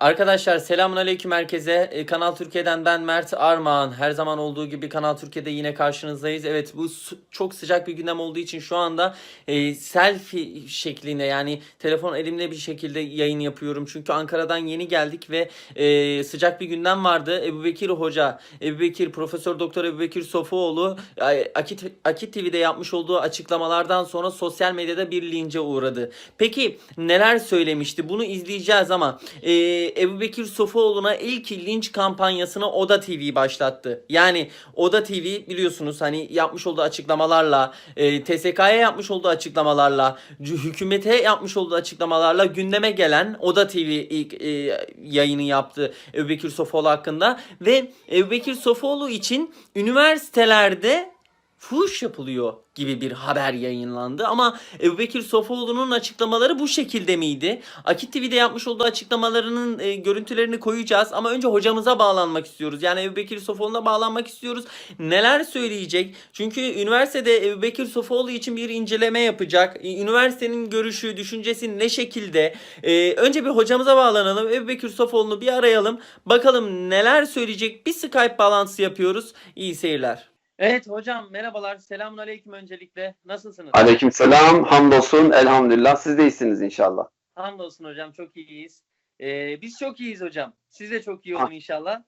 Arkadaşlar selamünaleyküm herkese. Ee, Kanal Türkiye'den ben Mert Armağan. Her zaman olduğu gibi Kanal Türkiye'de yine karşınızdayız. Evet bu çok sıcak bir gündem olduğu için şu anda e, selfie şeklinde yani telefon elimde bir şekilde yayın yapıyorum. Çünkü Ankara'dan yeni geldik ve e, sıcak bir gündem vardı. Ebu Bekir Hoca, Ebu Bekir, Profesör Doktor Ebu Bekir Sofuoğlu e, Akit, Akit TV'de yapmış olduğu açıklamalardan sonra sosyal medyada bir lince uğradı. Peki neler söylemişti? Bunu izleyeceğiz ama e, Ebu Bekir Sofuoğlu'na ilk linç kampanyasını Oda TV başlattı. Yani Oda TV biliyorsunuz hani yapmış olduğu açıklamalarla, e, TSK'ya yapmış olduğu açıklamalarla, hükümete yapmış olduğu açıklamalarla gündeme gelen Oda TV ilk e, yayını yaptı Ebu Bekir Sofuoğlu hakkında ve Ebu Bekir Sofuoğlu için üniversitelerde fuhuş yapılıyor gibi bir haber yayınlandı. Ama Ebu Bekir Sofuoğlu'nun açıklamaları bu şekilde miydi? Akit TV'de yapmış olduğu açıklamalarının e, görüntülerini koyacağız. Ama önce hocamıza bağlanmak istiyoruz. Yani Ebu Bekir Sofuoğlu'na bağlanmak istiyoruz. Neler söyleyecek? Çünkü üniversitede Ebu Bekir Sofuoğlu için bir inceleme yapacak. E, Üniversitenin görüşü, düşüncesi ne şekilde? E, önce bir hocamıza bağlanalım. Ebu Bekir Sofuoğlu'nu bir arayalım. Bakalım neler söyleyecek? Bir Skype bağlantısı yapıyoruz. İyi seyirler. Evet hocam merhabalar. Selamun aleyküm öncelikle. Nasılsınız? Aleykümselam, hamdolsun, elhamdülillah. Siz de iyisiniz inşallah. Hamdolsun hocam çok iyiyiz. Ee, biz çok iyiyiz hocam. Siz de çok iyi olun inşallah.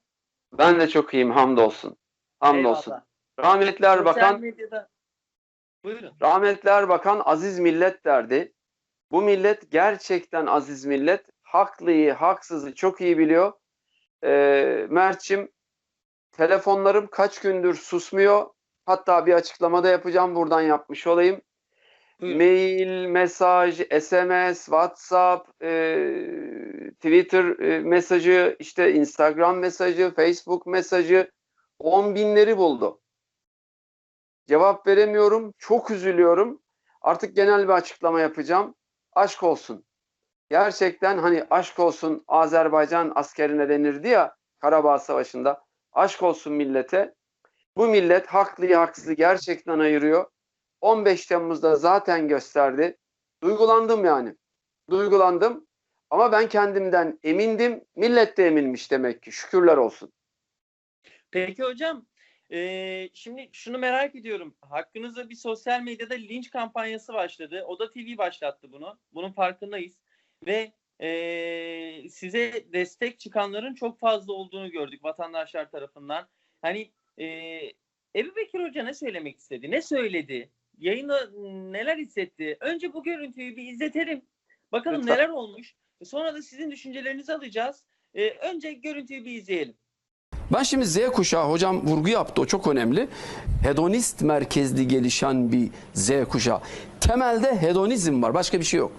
Ben de çok iyiyim, hamdolsun. Hamdolsun. Eyvallah. Rahmetli Erbakan, medyada... Buyurun. rahmetli Erbakan aziz millet derdi. Bu millet gerçekten aziz millet. Haklıyı, haksızı çok iyi biliyor. Ee, Mert'cim, telefonlarım kaç gündür susmuyor. Hatta bir açıklamada yapacağım, buradan yapmış olayım. Buyurun. Mail, mesaj, SMS, WhatsApp, e, Twitter e, mesajı, işte Instagram mesajı, Facebook mesajı on binleri buldu. Cevap veremiyorum, çok üzülüyorum. Artık genel bir açıklama yapacağım. Aşk olsun. Gerçekten hani aşk olsun Azerbaycan askerine denirdi ya Karabağ Savaşı'nda. Aşk olsun millete. Bu millet haklıyı haksızı gerçekten ayırıyor. 15 Temmuz'da zaten gösterdi. Duygulandım yani. Duygulandım. Ama ben kendimden emindim. Millet de eminmiş demek ki. Şükürler olsun. Peki hocam ee, şimdi şunu merak ediyorum. Hakkınızda bir sosyal medyada linç kampanyası başladı. Oda TV başlattı bunu. Bunun farkındayız. Ve ee, size destek çıkanların çok fazla olduğunu gördük vatandaşlar tarafından. Hani ee, Ebu Bekir Hoca ne söylemek istedi? Ne söyledi? Yayında neler hissetti? Önce bu görüntüyü bir izletelim. Bakalım Lütfen. neler olmuş. Sonra da sizin düşüncelerinizi alacağız. Ee, önce görüntüyü bir izleyelim. Ben şimdi Z kuşağı hocam vurgu yaptı o çok önemli. Hedonist merkezli gelişen bir Z kuşağı. Temelde hedonizm var başka bir şey yok.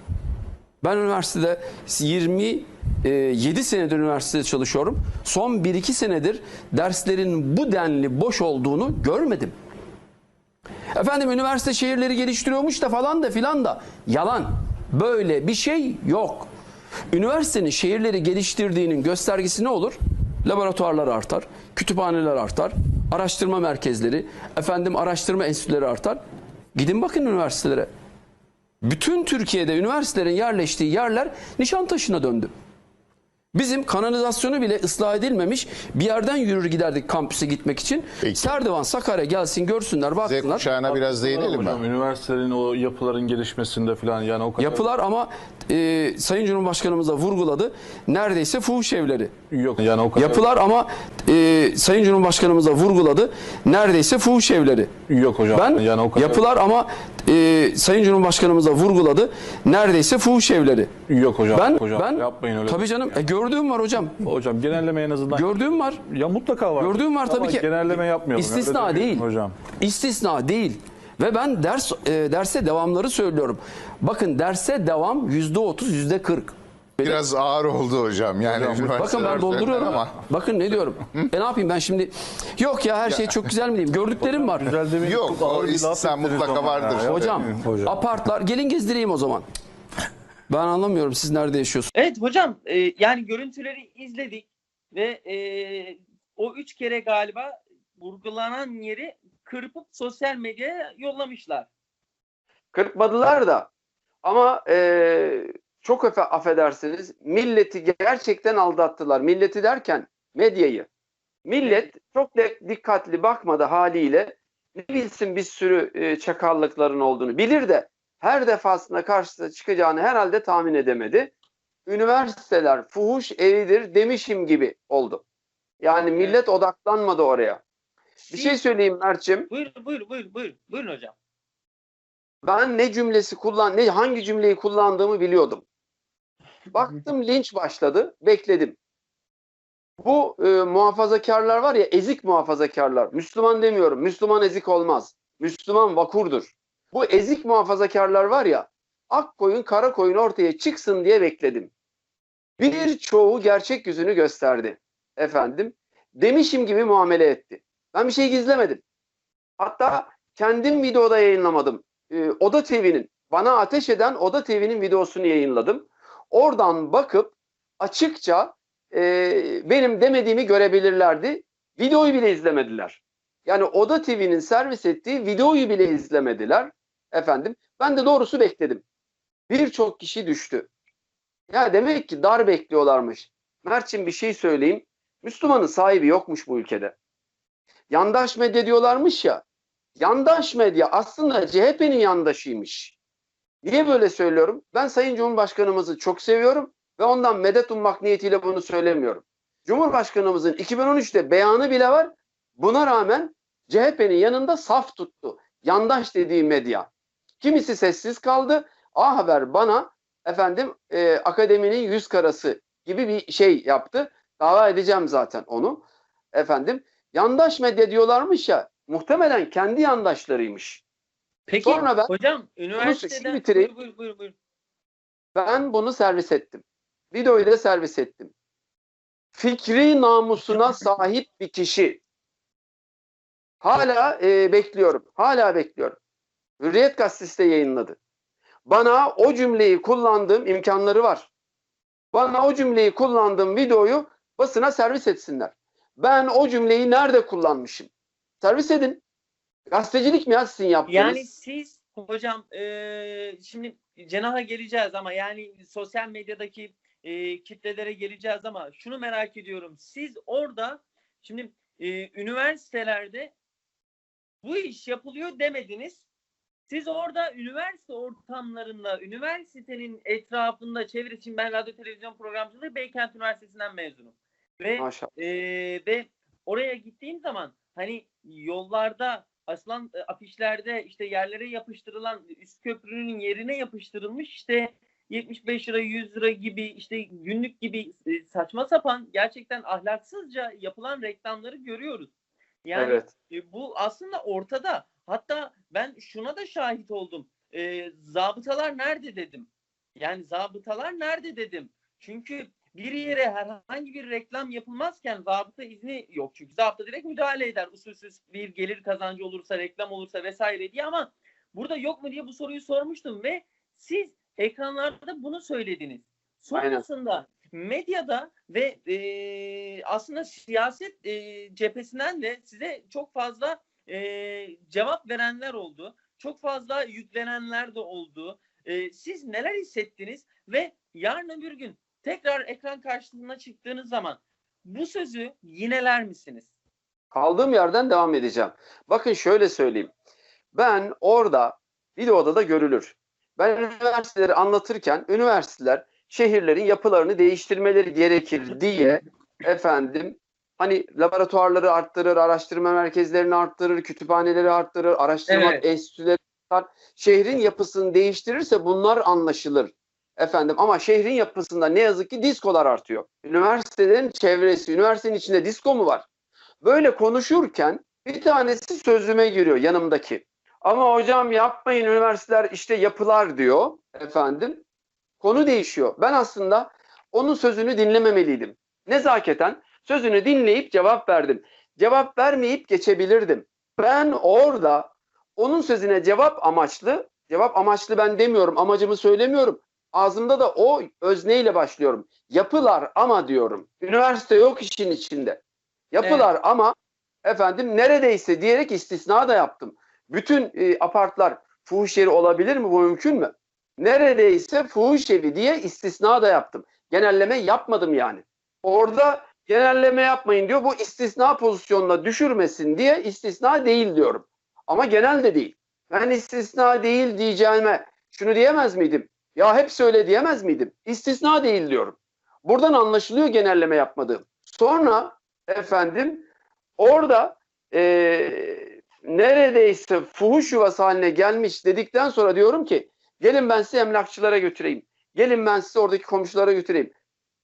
Ben üniversitede 27 senedir üniversitede çalışıyorum. Son 1-2 senedir derslerin bu denli boş olduğunu görmedim. Efendim üniversite şehirleri geliştiriyormuş da falan da filan da yalan. Böyle bir şey yok. Üniversitenin şehirleri geliştirdiğinin göstergesi ne olur? Laboratuvarlar artar, kütüphaneler artar, araştırma merkezleri, efendim araştırma enstitüleri artar. Gidin bakın üniversitelere. Bütün Türkiye'de üniversitelerin yerleştiği yerler Nişantaşı'na döndü. Bizim kanalizasyonu bile ıslah edilmemiş bir yerden yürür giderdik kampüse gitmek için. Peki. Serdivan Sakarya gelsin görsünler Z baksınlar. kuşağına biraz değinelim mi? Hocam, üniversitelerin o yapıların gelişmesinde falan yani o kadar Yapılar ama e, Sayın Cumhurbaşkanımız da vurguladı. Neredeyse fuhuş evleri. Yok. Yani o kadar Yapılar ama e, Sayın Cumhurbaşkanımız da vurguladı. Neredeyse fuhuş evleri. yok hocam. Ben yani o kadar yapılar ama e, Sayın Cumhurbaşkanımız da vurguladı. Neredeyse fuhuş evleri. yok hocam. Ben hocam ben yapmayın öyle. tabii canım e, gördüğüm var hocam. Hocam genelleme en azından Gördüğüm var. ya mutlaka var. Gördüğüm var tabii Ama ki. Genelleme yapmayalım. İstisna öyle demeyin değil. Hocam. İstisna değil. Ve ben ders e, derse devamları söylüyorum. Bakın derse devam yüzde otuz, yüzde kırk. Biraz ağır oldu hocam. Yani Hocam, Bakın ben dolduruyorum. Ama Bakın ne diyorum. e ne yapayım ben şimdi? Yok ya her şey çok güzel mi diyeyim? Gördüklerim var. Güzel demeyin. Yok, o ettiniz mutlaka vardır. ya. Hocam, Hocam. apartlar gelin gezdireyim o zaman. Ben anlamıyorum siz nerede yaşıyorsunuz? Evet hocam e, yani görüntüleri izledik ve e, o üç kere galiba vurgulanan yeri kırpıp sosyal medyaya yollamışlar. Kırpmadılar da. Ama e, çok afe- affedersiniz milleti gerçekten aldattılar. Milleti derken medyayı. Millet çok dikkatli bakmadı haliyle ne bilsin bir sürü e, çakallıkların olduğunu bilir de her defasında karşısına çıkacağını herhalde tahmin edemedi. Üniversiteler fuhuş evidir demişim gibi oldu. Yani millet odaklanmadı oraya. Bir şey söyleyeyim Mert'ciğim. Buyur buyur buyur buyur. Buyurun hocam. Ben ne cümlesi kullan ne hangi cümleyi kullandığımı biliyordum. Baktım linç başladı, bekledim. Bu e, muhafazakarlar var ya ezik muhafazakarlar. Müslüman demiyorum. Müslüman ezik olmaz. Müslüman vakurdur. Bu ezik muhafazakarlar var ya ak koyun kara koyun ortaya çıksın diye bekledim. Birçoğu gerçek yüzünü gösterdi. Efendim demişim gibi muamele etti. Ben bir şey gizlemedim. Hatta kendim videoda yayınlamadım e, Oda TV'nin bana ateş eden Oda TV'nin videosunu yayınladım. Oradan bakıp açıkça e, benim demediğimi görebilirlerdi. Videoyu bile izlemediler. Yani Oda TV'nin servis ettiği videoyu bile izlemediler. Efendim ben de doğrusu bekledim. Birçok kişi düştü. Ya demek ki dar bekliyorlarmış. Mert'ciğim bir şey söyleyeyim. Müslümanın sahibi yokmuş bu ülkede. Yandaş medya diyorlarmış ya. Yandaş medya aslında CHP'nin yandaşıymış. Niye böyle söylüyorum? Ben Sayın Cumhurbaşkanımızı çok seviyorum ve ondan medet ummak niyetiyle bunu söylemiyorum. Cumhurbaşkanımızın 2013'te beyanı bile var. Buna rağmen CHP'nin yanında saf tuttu. Yandaş dediği medya. Kimisi sessiz kaldı. A Haber bana efendim e, akademinin yüz karası gibi bir şey yaptı. Dava edeceğim zaten onu. Efendim yandaş medya diyorlarmış ya muhtemelen kendi yandaşlarıymış. Peki Sonra ben- hocam üniversiteden bitireyim. buyur buyur. buyur. Ben bunu servis ettim. Videoyu da servis ettim. Fikri namusuna sahip bir kişi. Hala e, bekliyorum. Hala bekliyorum. Hürriyet Gazetesi de yayınladı. Bana o cümleyi kullandığım imkanları var. Bana o cümleyi kullandığım videoyu basına servis etsinler. Ben o cümleyi nerede kullanmışım? Servis edin. Gazetecilik mi ya sizin yaptığınız? Yani siz hocam eee, şimdi cenaha geleceğiz ama yani sosyal medyadaki eee, kitlelere geleceğiz ama şunu merak ediyorum. Siz orada şimdi eee, üniversitelerde bu iş yapılıyor demediniz. Siz orada üniversite ortamlarında, üniversitenin etrafında çevre için ben radyo televizyon programcılığı Beykent Üniversitesi'nden mezunum. Ve Maşallah. ee, ve oraya gittiğim zaman hani yollarda asılan e, afişlerde işte yerlere yapıştırılan üst köprünün yerine yapıştırılmış işte 75 lira 100 lira gibi işte günlük gibi e, saçma sapan gerçekten ahlaksızca yapılan reklamları görüyoruz. Yani evet. e, bu aslında ortada. Hatta ben şuna da şahit oldum. E, zabıtalar nerede dedim. Yani zabıtalar nerede dedim. Çünkü bir yere herhangi bir reklam yapılmazken zabıta izni yok. Çünkü zabıta direkt müdahale eder. Usulsüz bir gelir kazancı olursa, reklam olursa vesaire diye ama burada yok mu diye bu soruyu sormuştum ve siz ekranlarda bunu söylediniz. Sonrasında medyada ve e, aslında siyaset e, cephesinden de size çok fazla e, cevap verenler oldu. Çok fazla yüklenenler de oldu. E, siz neler hissettiniz ve yarın öbür gün tekrar ekran karşısına çıktığınız zaman bu sözü yineler misiniz? Kaldığım yerden devam edeceğim. Bakın şöyle söyleyeyim. Ben orada videoda da görülür. Ben üniversiteleri anlatırken üniversiteler şehirlerin yapılarını değiştirmeleri gerekir diye efendim hani laboratuvarları arttırır, araştırma merkezlerini arttırır, kütüphaneleri arttırır, araştırma Evet. enstitüleri arttırır. Şehrin yapısını değiştirirse bunlar anlaşılır. Efendim ama şehrin yapısında ne yazık ki diskolar artıyor. Üniversitelerin çevresi, üniversitenin içinde disko mu var? Böyle konuşurken bir tanesi sözüme giriyor yanımdaki. Ama hocam yapmayın üniversiteler işte yapılar diyor efendim. Konu değişiyor. Ben aslında onun sözünü dinlememeliydim. Nezaketen sözünü dinleyip cevap verdim. Cevap vermeyip geçebilirdim. Ben orada onun sözüne cevap amaçlı, cevap amaçlı ben demiyorum, amacımı söylemiyorum. Ağzımda da o özneyle başlıyorum. Yapılar ama diyorum. Üniversite yok işin içinde. Yapılar ama efendim neredeyse diyerek istisna da yaptım. Bütün e, apartlar fuhuş yeri olabilir mi? Bu mümkün mü? neredeyse fuhuş evi diye istisna da yaptım. Genelleme yapmadım yani. Orada genelleme yapmayın diyor. Bu istisna pozisyonuna düşürmesin diye istisna değil diyorum. Ama genel de değil. Ben istisna değil diyeceğime şunu diyemez miydim? Ya hepsi öyle diyemez miydim? İstisna değil diyorum. Buradan anlaşılıyor genelleme yapmadığım. Sonra efendim orada eee, neredeyse fuhuş yuvası haline gelmiş dedikten sonra diyorum ki gelin ben sizi emlakçılara götüreyim. Gelin ben sizi oradaki komşulara götüreyim.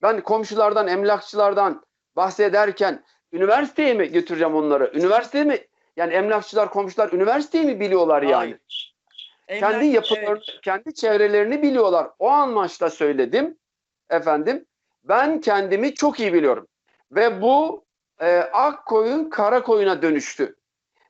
Ben komşulardan, emlakçılardan bahsederken üniversiteye mi götüreceğim onları? Üniversiteye mi? Yani emlakçılar, komşular üniversiteyi mi biliyorlar yani? Hayır. Kendi Emlak- yapılarını, evet. kendi çevrelerini biliyorlar. O amaçla söyledim efendim. Ben kendimi çok iyi biliyorum. Ve bu e, ak koyun kara koyuna dönüştü.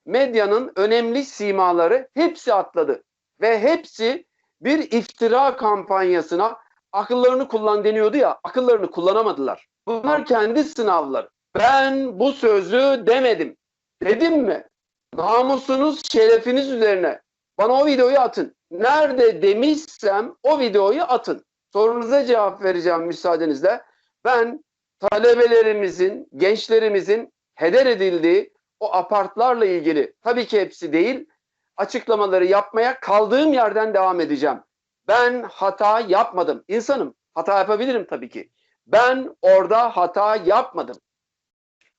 Medyanın önemli simaları hepsi atladı. Ve hepsi bir iftira kampanyasına akıllarını kullan deniyordu ya, akıllarını kullanamadılar. Bunlar kendi sınavları. Ben bu sözü demedim. Dedim mi? Namusunuz, şerefiniz üzerine bana o videoyu atın. Nerede demişsem o videoyu atın. Sorunuza cevap vereceğim müsaadenizle. Ben talebelerimizin, gençlerimizin heder edildiği o apartlarla ilgili tabii ki hepsi değil açıklamaları yapmaya kaldığım yerden devam edeceğim. Ben hata yapmadım. İnsanım. Hata yapabilirim tabii ki. Ben orada hata yapmadım.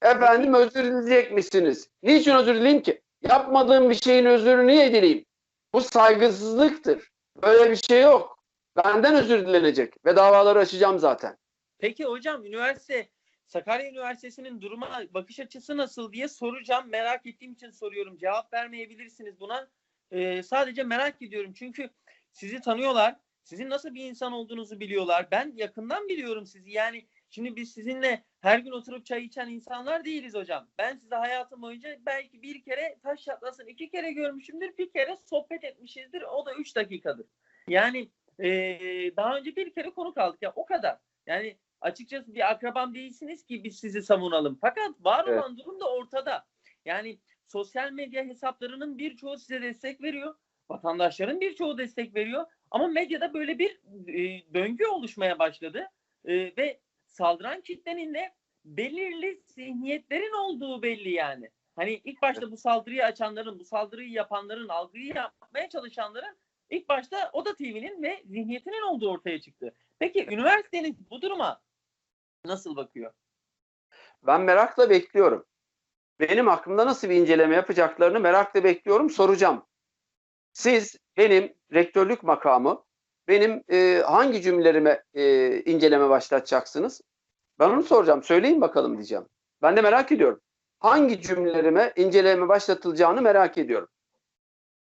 Efendim özür dileyecek misiniz? Niçin özür dileyim ki? Yapmadığım bir şeyin özrünü niye dileyim? Bu saygısızlıktır. Böyle bir şey yok. Benden özür dilenecek ve davaları açacağım zaten. Peki hocam üniversite Sakarya Üniversitesi'nin duruma bakış açısı nasıl diye soracağım. Merak ettiğim için soruyorum. Cevap vermeyebilirsiniz buna. Ee, sadece merak ediyorum. Çünkü sizi tanıyorlar. Sizin nasıl bir insan olduğunuzu biliyorlar. Ben yakından biliyorum sizi. Yani şimdi biz sizinle her gün oturup çay içen insanlar değiliz hocam. Ben sizi hayatım boyunca belki bir kere taş çatlasın iki kere görmüşümdür. Bir kere sohbet etmişizdir. O da üç dakikadır. Yani ee, daha önce bir kere konuk aldık ya o kadar. Yani açıkçası bir akrabam değilsiniz ki biz sizi savunalım. Fakat var Evet. olan durum da ortada. Yani sosyal medya hesaplarının birçoğu size destek veriyor. Vatandaşların birçoğu destek veriyor. Ama medyada böyle bir e, döngü oluşmaya başladı. E, ve saldıran kitlenin de belirli zihniyetlerin olduğu belli yani. Hani ilk başta bu saldırıyı açanların, bu saldırıyı yapanların, algıyı yapmaya çalışanların ilk başta Oda TV'nin ve zihniyetinin olduğu ortaya çıktı. Peki üniversitenin bu duruma nasıl bakıyor? Ben merakla bekliyorum. Benim aklımda nasıl bir inceleme yapacaklarını merakla bekliyorum, soracağım. Siz benim rektörlük makamı, benim e, hangi cümlelerime e, inceleme başlatacaksınız? Ben onu soracağım. Söyleyin bakalım diyeceğim. Ben de merak ediyorum. Hangi cümlelerime inceleme başlatılacağını merak ediyorum.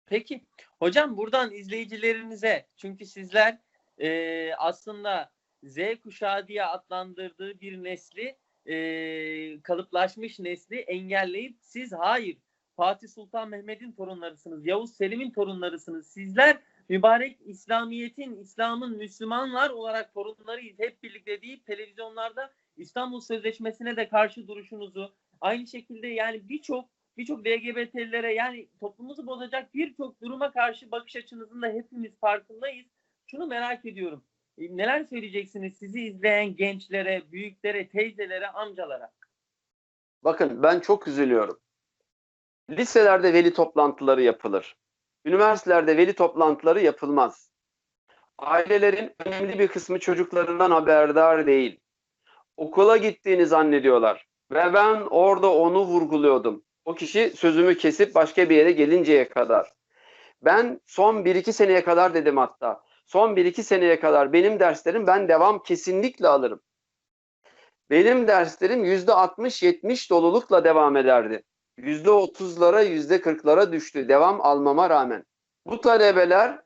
Peki hocam buradan izleyicilerinize çünkü sizler e, aslında Z kuşağı diye adlandırdığı bir nesli e, kalıplaşmış nesli engelleyip siz hayır Fatih Sultan Mehmet'in torunlarısınız, Yavuz Selim'in torunlarısınız. Sizler mübarek İslamiyet'in, İslam'ın Müslümanlar olarak torunlarıyız hep birlikte deyip televizyonlarda İstanbul Sözleşmesi'ne de karşı duruşunuzu aynı şekilde yani birçok birçok LGBT'lilere yani toplumumuzu bozacak birçok duruma karşı bakış açınızın da hepimiz farkındayız. Şunu merak ediyorum. E, Neler söyleyeceksiniz sizi izleyen gençlere, büyüklere, teyzelere, amcalara? Bakın ben çok üzülüyorum. Liselerde veli toplantıları yapılır. Üniversitelerde veli toplantıları yapılmaz. Ailelerin önemli bir kısmı çocuklarından haberdar değil. Okula gittiğini zannediyorlar. Ve ben orada onu vurguluyordum. O kişi sözümü kesip başka bir yere gelinceye kadar. Ben son 1-2 seneye kadar dedim hatta. Son 1-2 seneye kadar benim derslerim ben devam kesinlikle alırım. Benim derslerim %60-70 dolulukla devam ederdi. %30'lara %40'lara düştü devam almama rağmen. Bu talebeler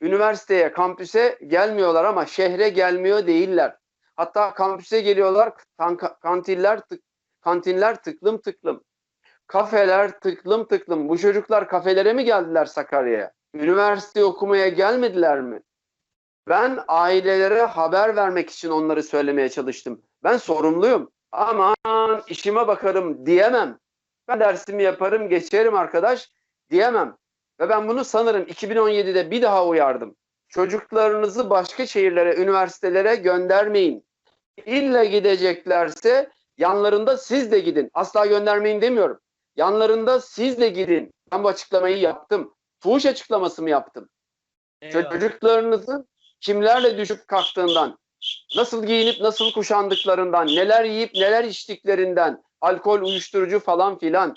üniversiteye, kampüse gelmiyorlar ama şehre gelmiyor değiller. Hatta kampüse geliyorlar, kan- kantinler tık, kantinler tıklım tıklım. Kafeler tıklım tıklım. Bu çocuklar kafelere mi geldiler Sakarya'ya? Üniversite okumaya gelmediler mi? Ben ailelere haber vermek için onları söylemeye çalıştım. Ben sorumluyum. Aman işime bakarım diyemem. Ben dersimi yaparım, geçerim arkadaş diyemem. Ve ben bunu sanırım 2017'de bir daha uyardım. Çocuklarınızı başka şehirlere, üniversitelere göndermeyin. İlla gideceklerse yanlarında siz de gidin. Asla göndermeyin demiyorum. Yanlarında siz de gidin. Ben bu açıklamayı yaptım. Fuhuş açıklaması mı yaptım? Eyvallah. Çocuklarınızın kimlerle düşüp kalktığından, nasıl giyinip nasıl kuşandıklarından, neler yiyip neler içtiklerinden, alkol, uyuşturucu falan filan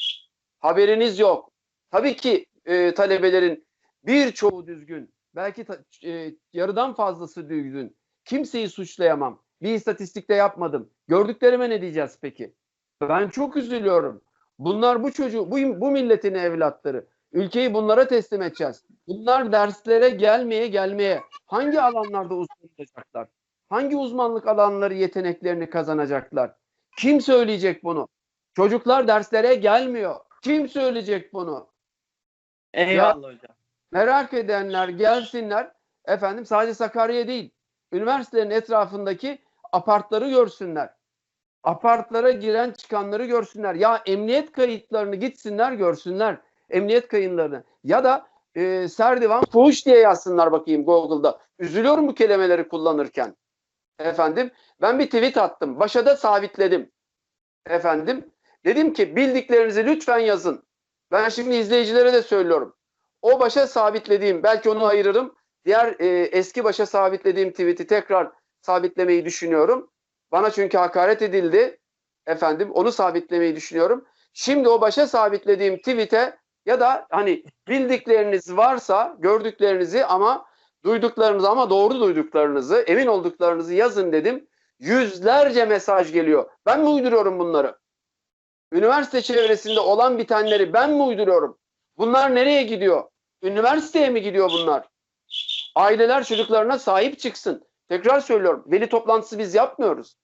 haberiniz yok. Tabii ki e, talebelerin birçoğu düzgün, belki ta- e, yarıdan fazlası düzgün. Kimseyi suçlayamam. Bir istatistikte yapmadım. Gördüklerime ne diyeceğiz peki? Ben çok üzülüyorum. Bunlar bu çocuğu, bu, bu milletin evlatları. Ülkeyi bunlara teslim edeceğiz. Bunlar derslere gelmeye gelmeye hangi alanlarda uzmanlaşacaklar? Hangi uzmanlık alanları yeteneklerini kazanacaklar? Kim söyleyecek bunu? Çocuklar derslere gelmiyor. Kim söyleyecek bunu? Eyvallah hocam. Merak edenler gelsinler. Efendim sadece Sakarya değil. Üniversitelerin etrafındaki apartları görsünler. Apartlara giren çıkanları görsünler. Ya emniyet kayıtlarını gitsinler görsünler. Emniyet kayıtlarını. Ya da e, Serdivan fuhuş diye yazsınlar bakayım Google'da. Üzülüyorum bu kelimeleri kullanırken. Efendim ben bir tweet attım. Başa da sabitledim. Efendim dedim ki bildiklerinizi lütfen yazın. Ben şimdi izleyicilere de söylüyorum. O başa sabitlediğim, belki onu ayırırım. Diğer e, eski başa sabitlediğim tweet'i tekrar sabitlemeyi düşünüyorum. Bana çünkü hakaret edildi. Efendim onu sabitlemeyi düşünüyorum. Şimdi o başa sabitlediğim tweet'e ya da hani bildikleriniz varsa gördüklerinizi ama duyduklarınızı ama doğru duyduklarınızı, emin olduklarınızı yazın dedim. Yüzlerce mesaj geliyor. Ben mi uyduruyorum bunları? Üniversite çevresinde olan bitenleri ben mi uyduruyorum? Bunlar nereye gidiyor? Üniversiteye mi gidiyor bunlar? Aileler çocuklarına sahip çıksın. Tekrar söylüyorum. Veli toplantısı biz yapmıyoruz.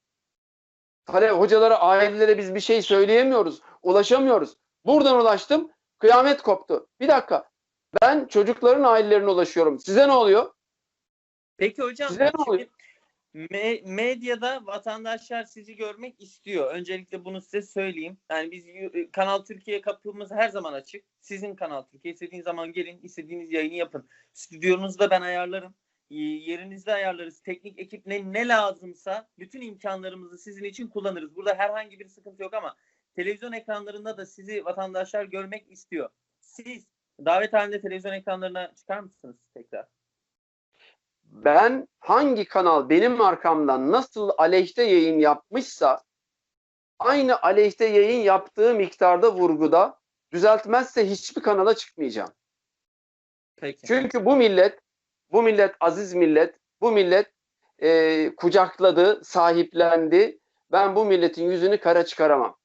Tale hocalara, ailelere biz bir şey söyleyemiyoruz. Ulaşamıyoruz. Buradan ulaştım. Kıyamet koptu. Bir dakika. Ben çocukların ailelerine ulaşıyorum. Size ne oluyor? Peki hocam Size ne oluyor? me- medyada vatandaşlar sizi görmek istiyor. Öncelikle bunu size söyleyeyim. Yani biz y- Kanal Türkiye kapımız her zaman açık. Sizin Kanal Türkiye istediğiniz zaman gelin, istediğiniz yayını yapın. Stüdyonuzu da ben ayarlarım. Yerinizde ayarlarız. Teknik ekip ne, ne lazımsa bütün imkanlarımızı sizin için kullanırız. Burada herhangi bir sıkıntı yok ama televizyon ekranlarında da sizi vatandaşlar görmek istiyor. Siz davet halinde televizyon ekranlarına çıkar mısınız tekrar? ben hangi kanal benim arkamdan nasıl aleyhte yayın yapmışsa aynı aleyhte yayın yaptığı miktarda vurguda düzeltmezse hiçbir kanala çıkmayacağım. Peki. Çünkü bu millet, bu millet aziz millet, bu millet e, kucakladı, sahiplendi. Ben bu milletin yüzünü kara çıkaramam.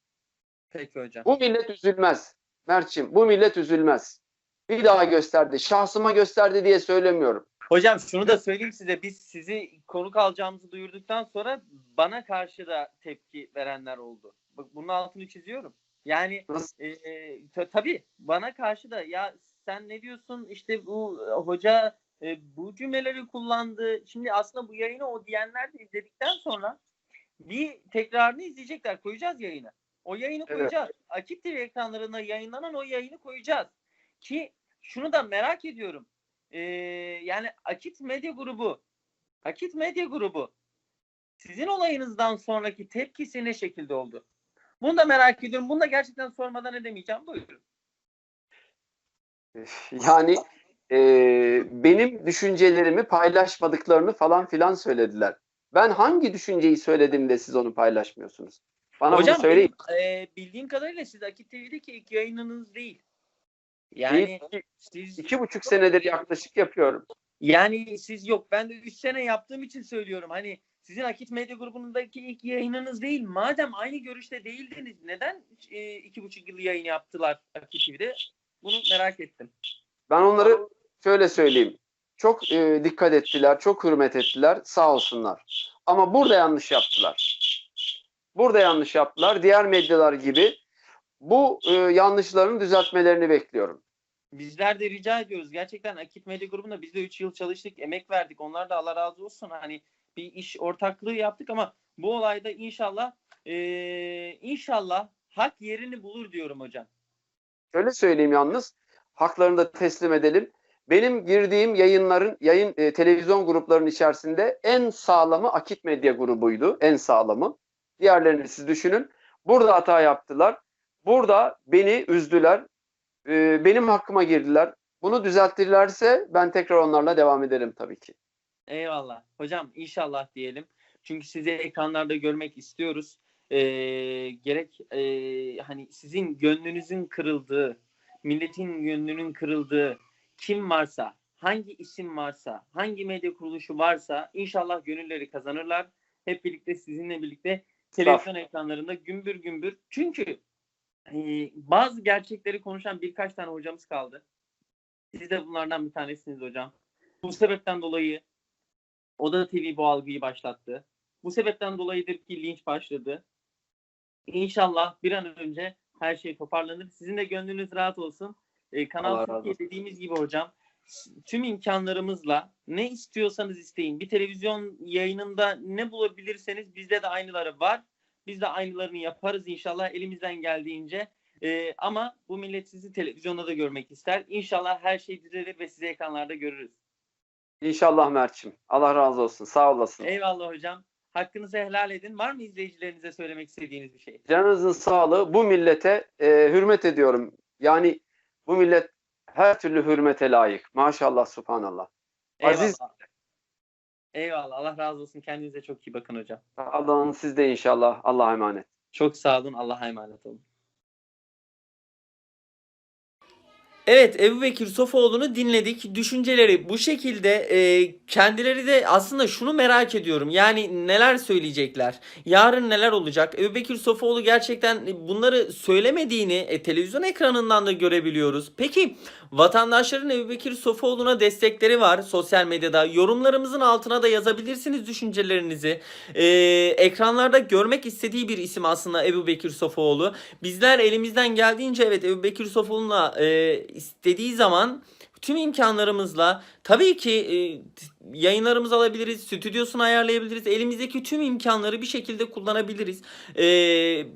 Peki hocam. Bu millet üzülmez. Mert'ciğim bu millet üzülmez. Bir daha gösterdi. Şahsıma gösterdi diye söylemiyorum. Hocam şunu da söyleyeyim size. Biz sizi konuk alacağımızı duyurduktan sonra bana karşı da tepki verenler oldu. Bak bunun altını çiziyorum. Yani e, e, ta- tabii bana karşı da ya sen ne diyorsun işte bu e, hoca e, bu cümleleri kullandı. Şimdi aslında bu yayını o diyenler de izledikten sonra bir tekrarını izleyecekler. Koyacağız yayını. O yayını Evet. koyacağız. Akip TV ekranlarında yayınlanan o yayını koyacağız. Ki şunu da merak ediyorum. Ee, yani Akit Medya Grubu Akit Medya Grubu sizin olayınızdan sonraki tepkisi ne şekilde oldu? Bunu da merak ediyorum. Bunu da gerçekten sormadan edemeyeceğim. Buyurun. Yani e, benim düşüncelerimi paylaşmadıklarını falan filan söylediler. Ben hangi düşünceyi söyledim de siz onu paylaşmıyorsunuz? Bana Hocam bunu söyleyin. benim, e, bildiğim kadarıyla siz Akit TV'deki ilk yayınınız değil. Yani İki- siz iki buçuk senedir yaklaşık yapıyorum. Yani siz yok. Ben de 3 sene yaptığım için söylüyorum. Hani sizin Akit Medya grubundaki ilk yayınınız değil. Madem aynı görüşte değildiniz neden e, iki buçuk yıl yayın yaptılar Akit TV'de? Bunu merak ettim. Ben onları şöyle söyleyeyim. Çok e, dikkat ettiler, çok hürmet ettiler. Sağ olsunlar. Ama burada yanlış yaptılar. Burada yanlış yaptılar. Diğer medyalar gibi bu e, yanlışların düzeltmelerini bekliyorum. Bizler de rica ediyoruz. Gerçekten Akit Medya grubunda biz de 3 yıl çalıştık, emek verdik. Onlar da Allah razı olsun. Hani bir iş ortaklığı yaptık ama bu olayda inşallah e, inşallah hak yerini bulur diyorum hocam. Şöyle söyleyeyim yalnız. Haklarını da teslim edelim. Benim girdiğim yayınların, yayın e, televizyon gruplarının içerisinde en sağlamı Akit Medya grubuydu. En sağlamı. Diğerlerini siz düşünün. Burada hata yaptılar. Burada beni üzdüler. E, benim hakkıma girdiler. Bunu düzelttilerse ben tekrar onlarla devam ederim tabii ki. Eyvallah. Hocam inşallah diyelim. Çünkü sizi ekranlarda görmek istiyoruz. Ee, gerek e, hani sizin gönlünüzün kırıldığı, milletin gönlünün kırıldığı kim varsa, hangi isim varsa, hangi medya kuruluşu varsa inşallah gönülleri kazanırlar. Hep birlikte sizinle birlikte televizyon ekranlarında gümbür gümbür. Çünkü e, bazı gerçekleri konuşan birkaç tane hocamız kaldı. Siz de bunlardan bir tanesiniz hocam. Bu sebepten dolayı Oda TV bu algıyı başlattı. Bu sebepten dolayıdır ki linç başladı. İnşallah bir an önce her şey toparlanır. Sizin de gönlünüz rahat olsun. Ee, Kanal Allah razı Türkiye olsun. dediğimiz gibi hocam tüm imkanlarımızla ne istiyorsanız isteyin. Bir televizyon yayınında ne bulabilirseniz bizde de aynıları var. Biz de aynılarını yaparız inşallah elimizden geldiğince. Ee, ama bu millet sizi televizyonda da görmek ister. İnşallah her şey düzelir ve sizi ekranlarda görürüz. İnşallah Mert'çim. Allah razı olsun. Sağ olasın. Eyvallah hocam. Hakkınızı helal edin. Var mı izleyicilerinize söylemek istediğiniz bir şey? Canınızın sağlığı bu millete e, hürmet ediyorum. Yani bu millet her türlü hürmete layık. Maşallah, subhanallah. Aziz. Eyvallah. Allah razı olsun. Kendinize çok iyi bakın hocam. Allah'ın siz de inşallah. Allah'a emanet. Çok sağ olun. Allah'a emanet olun. Evet Ebu Bekir Sofoğlu'nu dinledik. Düşünceleri bu şekilde. e, kendileri de aslında şunu merak ediyorum. Yani neler söyleyecekler? Yarın neler olacak? Ebu Bekir Sofoğlu gerçekten bunları söylemediğini e, televizyon ekranından da görebiliyoruz. Peki vatandaşların Ebu Bekir Sofoğlu'na destekleri var sosyal medyada. Yorumlarımızın altına da yazabilirsiniz düşüncelerinizi. E, ekranlarda görmek istediği bir isim aslında Ebu Bekir Sofoğlu. Bizler elimizden geldiğince evet Ebu Bekir Sofoğlu'na e, istediği zaman tüm imkanlarımızla tabii ki e, yayınlarımızı alabiliriz, stüdyosunu ayarlayabiliriz. Elimizdeki tüm imkanları bir şekilde kullanabiliriz. E,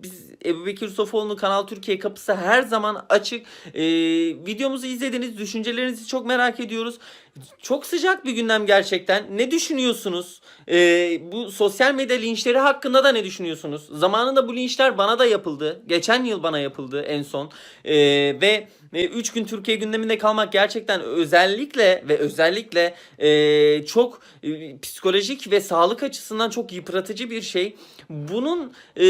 biz Ebu Bekir Sofoğlu'nun Kanal Türkiye kapısı her zaman açık. E, videomuzu izlediniz, düşüncelerinizi çok merak ediyoruz. Çok sıcak bir gündem gerçekten. Ne düşünüyorsunuz? E, bu sosyal medya linçleri hakkında da ne düşünüyorsunuz? Zamanında bu linçler bana da yapıldı. Geçen yıl bana yapıldı en son. E, ve 3 gün Türkiye gündeminde kalmak gerçekten özellikle ve özellikle e, çok e, psikolojik ve sağlık açısından çok yıpratıcı bir şey. Bunun e,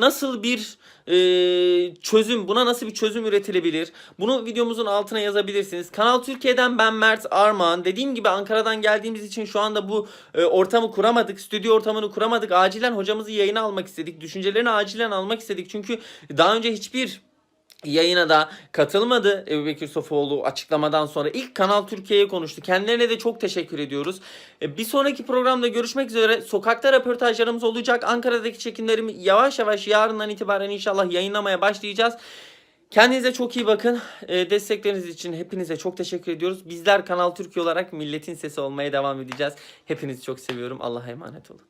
nasıl bir e, çözüm, buna nasıl bir çözüm üretilebilir? Bunu videomuzun altına yazabilirsiniz. Kanal Türkiye'den ben Mert Armağan. Dediğim gibi Ankara'dan geldiğimiz için şu anda bu e, ortamı kuramadık. Stüdyo ortamını kuramadık. Acilen hocamızı yayına almak istedik. Düşüncelerini acilen almak istedik. Çünkü daha önce hiçbir yayına da katılmadı Ebu Bekir Sofoğlu açıklamadan sonra. ilk Kanal Türkiye'ye konuştu. Kendilerine de çok teşekkür ediyoruz. E, Bir sonraki programda görüşmek üzere. Sokakta röportajlarımız olacak. Ankara'daki çekimlerimi yavaş yavaş yarından itibaren inşallah yayınlamaya başlayacağız. Kendinize çok iyi bakın. E, Destekleriniz için hepinize çok teşekkür ediyoruz. Bizler Kanal Türkiye olarak milletin sesi olmaya devam edeceğiz. Hepinizi çok seviyorum. Allah'a emanet olun.